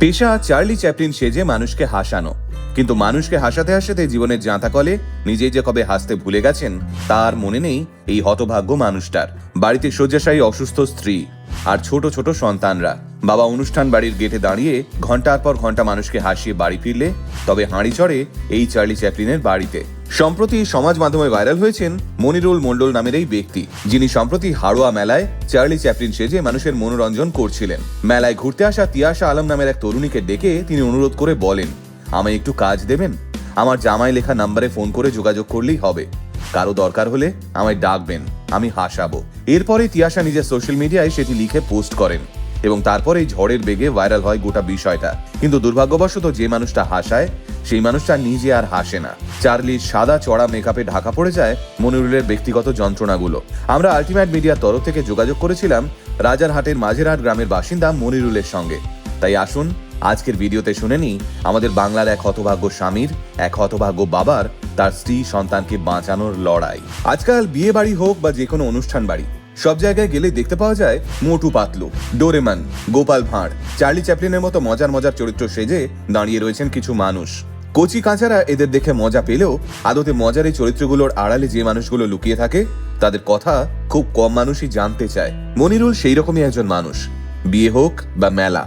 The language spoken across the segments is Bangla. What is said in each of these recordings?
পেশা চার্লি চ্যাপলিন সেজে মানুষকে হাসানো। কিন্তু মানুষকে হাসাতে হাসাতে জীবনের জাঁতা কলে, নিজেই যে কবে হাসতে ভুলে গেছেন, তার মনে নেই এই হতভাগ্য মানুষটার। বাড়িতে শয্যাশায়ী অসুস্থ স্ত্রী আর ছোট ছোট সন্তানরা। বাবা অনুষ্ঠান বাড়ির গেটে দাঁড়িয়ে ঘণ্টার পর ঘণ্টা মানুষকে হাসিয়ে বাড়ি ফিরলে, তবে হাঁড়ি চড়ে এই চার্লি চ্যাপলিনের বাড়িতে। সম্প্রতি সমাজ মাধ্যমে ভাইরাল হয়েছেন মনিরুল মণ্ডল নামের এই ব্যক্তি, যিনি সম্প্রতি হাড়োয়া মেলায় চার্লি চ্যাপলিন সেজে মানুষের মনোরঞ্জন করছিলেন। মেলায় ঘুরতে আসা তিয়াশা আলম নামের এক তরুণীকে ডেকে তিনি অনুরোধ করে বলেন, আমায় একটু কাজ দেবেন? আমার জামাই লেখা নাম্বারে ফোন করে যোগাযোগ করলেই হবে। কারও দরকার হলে আমায় ডাকবেন, আমি হাসাবো। এরপরে তিয়াশা নিজের সোশ্যাল মিডিয়ায় সেটি লিখে পোস্ট করেন এবং তারপরে ঝড়ের বেগে ভাইরাল হয় গোটা বিষয়টা। কিন্তু দুর্ভাগ্যবশত যে মানুষটা হাসায় সেই মানুষটা নিজে আর হাসে না। চার্লির সাদা চড়া মেকআপে ঢাকা পড়ে যায় মনিরুলের ব্যক্তিগত যন্ত্রণাগুলো। আমরা আলটিমেট মিডিয়ার তরফ থেকে যোগাযোগ করেছিলাম রাজারহাটের মাঝেরহাট গ্রামের বাসিন্দা মনিরুলের সঙ্গে। তাই আসুন, আজকের ভিডিওতে শুনে নিই আমাদের বাংলার এক হতভাগ্য স্বামীর, এক হতভাগ্য বাবার, তার স্ত্রী সন্তানকে বাঁচানোর লড়াই। আজকাল বিয়ে বাড়ি হোক বা যে কোনো অনুষ্ঠান বাড়ি, সব জায়গায় গেলে দেখতে পাওয়া যায় মোটু পাতলু, ডোরেমান, গোপাল ভাঁড়, চার্লি চ্যাপলিনের মতো মজার মজার চরিত্র সেজে দাঁড়িয়ে রয়েছেন কিছু মানুষ। কচি কাঁচারা এদের দেখে মজা পেলেও আদতে মজার এই চরিত্রগুলোর আড়ালে যে মানুষগুলো লুকিয়ে থাকে, তাদের কথা খুব কম মানুষই জানতে চায়। মনিরুল সেই রকমই একজন মানুষ। বিয়ে হোক বা মেলা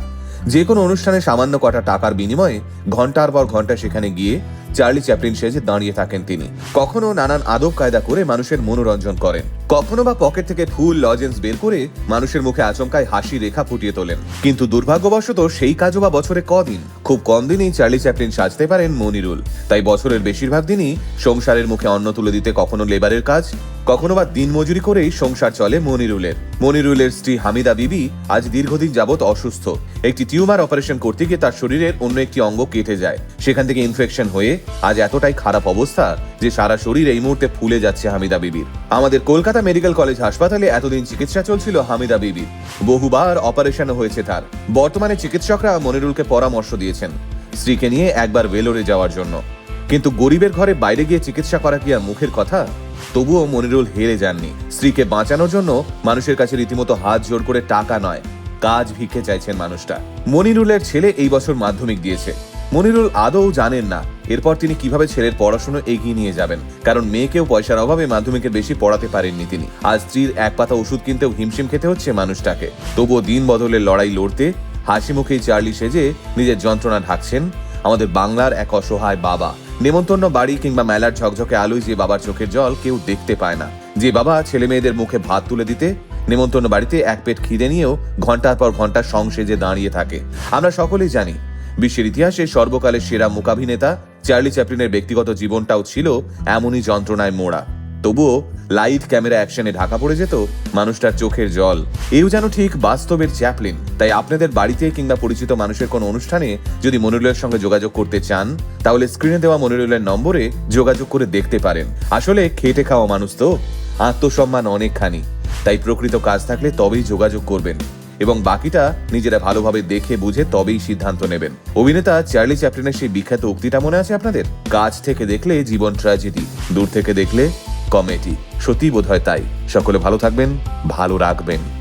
যে কোনো অনুষ্ঠানে সামান্য কটা টাকার বিনিময়ে ঘণ্টার পর ঘণ্টা সেখানে গিয়ে চার্লি চ্যাপলিন সেজে দাঁড়িয়ে থাকেন তিনি। কখনো নানান আদব কায়দা করে মানুষের মনোরঞ্জন করেন। কখনো বা পকেট থেকে ফুল, লজেন্স বের করে মানুষের মুখে আচমকায় হাসি রেখা ফুটিয়ে তোলেন। কিন্তু দুর্ভাগ্যবশত সেই কাজও বা বছরে কদিন। খুব কম দিনই চার্লি চ্যাপলিন সাজতে পারেন মনিরুল। তাই বছরের বেশিরভাগ দিনই সংসারের মুখে অন্ন তুলে দিতে কখনো লেবারের কাজ কখনো বা দিনমজুরি করেই সংসার চলে মনিরুলের। মনিরুলের স্ত্রী হামিদা বিবি আজ দীর্ঘদিন যাবৎ অসুস্থ। একটি টিউমার অপারেশন করতে গিয়ে তার শরীরের অন্য একটি অঙ্গ কেটে যায়। সেখান থেকে ইনফেকশন হয়ে আজ এতটাই খারাপ অবস্থা যে সারা শরীর এই মুহূর্তে ফুলে যাচ্ছে হামিদা বিবির। আমাদের কলকাতা মেডিকেল কলেজ হাসপাতালে এতদিন চিকিৎসা চলছিল হামিদা বিবির। বহুবার অপারেশন হয়েছে তার। বর্তমানে চিকিৎসকরা মনিরুলকে পরামর্শ দিয়েছেন স্ত্রীকে নিয়ে একবার ভেলোরে যাওয়ার জন্য। কিন্তু গরিবের ঘরে বাইরে গিয়ে চিকিৎসা করা কি আর মুখের কথা? তবুও মনিরুল হেরে যাননি। স্ত্রীকে বাঁচানোর জন্য মানুষের কাছে রীতিমতো হাত জোর করে টাকা নয়, কাজ ভিক্ষে চাইছেন মানুষটা। মনিরুলের ছেলে এই বছর মাধ্যমিক দিয়েছে। মনিরুল আদৌ জানেন না, এরপর তিনি কীভাবে ছেলের পড়াশোনা এগিয়ে নিয়ে যাবেন, কারণ মেয়েকেও পয়সার অভাবে মাধ্যমিকের বেশি পড়াতে পারেননি তিনি। আজ স্ত্রীর এক পাতা ওষুধ কিনতেও হিমশিম খেতে হচ্ছে মানুষটাকে। তবুও দিন বদলের লড়াই লড়তে হাসি মুখেই চার্লি সেজে নিজের যন্ত্রণা ঢাকছেন আমাদের বাংলার এক অসহায় বাবা। নেমন্তন্ন বাড়ি কিংবা মেলার ঝকঝকে আলোয় যে বাবার চোখের জল কেউ দেখতে পায় না। যে বাবা ছেলে মেয়েদের মুখে ভাত তুলে দিতে, নেমন্তন্ন বাড়িতে এক পেট খিদে নিয়েও ঘণ্টার পর ঘণ্টা সংসেজে দাঁড়িয়ে থাকে। আমরা সকলেই জানি, বিশ্বের ইতিহাসে সর্বকালের সেরা মুকাভিনেতা চার্লি চ্যাপলিনের ব্যক্তিগত জীবনটাও ছিল এমনই যন্ত্রণায় মোড়া। তবুও লাইট ক্যামেরা অ্যাকশনে ঢাকা পড়ে যেত মানুষটার চোখের জল। এও যেন ঠিক বাস্তবের চ্যাপলিন। তাই আপনাদের বাড়িতে কিংবা পরিচিত মানুষের কোনো অনুষ্ঠানে যদি মনিরুলের সঙ্গে যোগাযোগ করতে চান, তাহলে স্ক্রিনে দেওয়া মনিরুলের নম্বরে যোগাযোগ করে দেখতে পারেন। আসলে খেটে খাওয়া মানুষ তো। আত্মসম্মান অনেকখানি। তাই প্রকৃত কাজ থাকলে তবেই যোগাযোগ করবেন। এবং বাকিটা নিজেরা ভালোভাবে দেখে বুঝে তবেই সিদ্ধান্ত নেবেন। অভিনেতা চার্লি চ্যাপলিনের সেই বিখ্যাত উক্তিটা মনে আছে আপনাদের? কাজ থেকে দেখলে জীবন ট্র্যাজেডি দূর থেকে দেখলে কমেডি। সত্যি বোধ হয় তাই। সকলে ভালো থাকবেন ভালো রাখবেন।